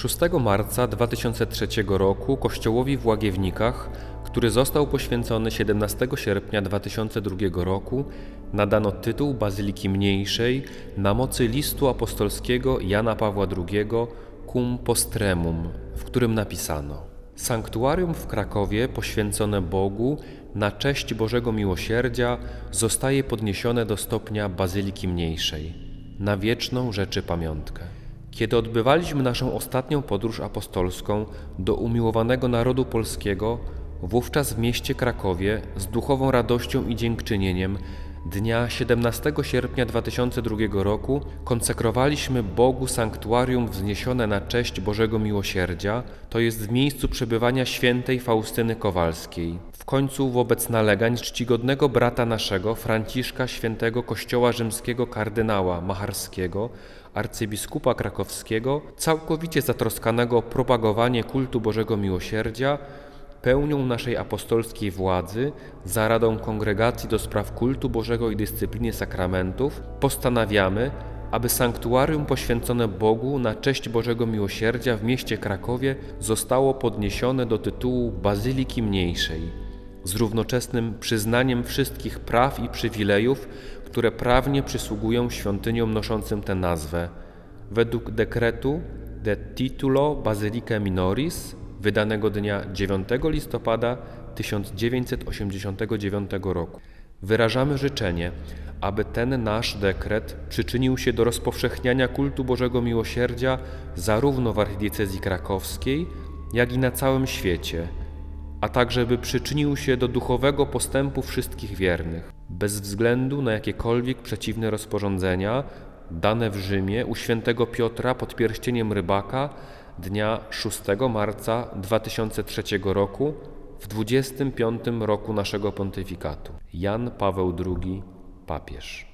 6 marca 2003 roku kościołowi w Łagiewnikach, który został poświęcony 17 sierpnia 2002 roku, nadano tytuł Bazyliki Mniejszej na mocy listu apostolskiego Jana Pawła II Cum Postremum, w którym napisano Sanktuarium w Krakowie poświęcone Bogu na cześć Bożego Miłosierdzia zostaje podniesione do stopnia Bazyliki Mniejszej, na wieczną rzeczy pamiątkę. Kiedy odbywaliśmy naszą ostatnią podróż apostolską do umiłowanego narodu polskiego, wówczas w mieście Krakowie z duchową radością i dziękczynieniem dnia 17 sierpnia 2002 roku konsekrowaliśmy Bogu sanktuarium wzniesione na cześć Bożego Miłosierdzia, to jest w miejscu przebywania świętej Faustyny Kowalskiej. W końcu wobec nalegań czcigodnego brata naszego, Franciszka Świętego Kościoła Rzymskiego kardynała Macharskiego, arcybiskupa krakowskiego, całkowicie zatroskanego o propagowanie kultu Bożego Miłosierdzia, pełnią naszej apostolskiej władzy, za radą Kongregacji do Spraw Kultu Bożego i Dyscypliny Sakramentów, postanawiamy, aby sanktuarium poświęcone Bogu na cześć Bożego Miłosierdzia w mieście Krakowie zostało podniesione do tytułu Bazyliki Mniejszej, z równoczesnym przyznaniem wszystkich praw i przywilejów, które prawnie przysługują świątyniom noszącym tę nazwę, według dekretu de titulo Basilicae Minoris wydanego dnia 9 listopada 1989 roku. Wyrażamy życzenie, aby ten nasz dekret przyczynił się do rozpowszechniania kultu Bożego Miłosierdzia zarówno w archidiecezji krakowskiej, jak i na całym świecie, a także by przyczynił się do duchowego postępu wszystkich wiernych, bez względu na jakiekolwiek przeciwne rozporządzenia dane w Rzymie u świętego Piotra pod pierścieniem rybaka dnia 6 marca 2003 roku w 25 roku naszego pontyfikatu. Jan Paweł II, papież.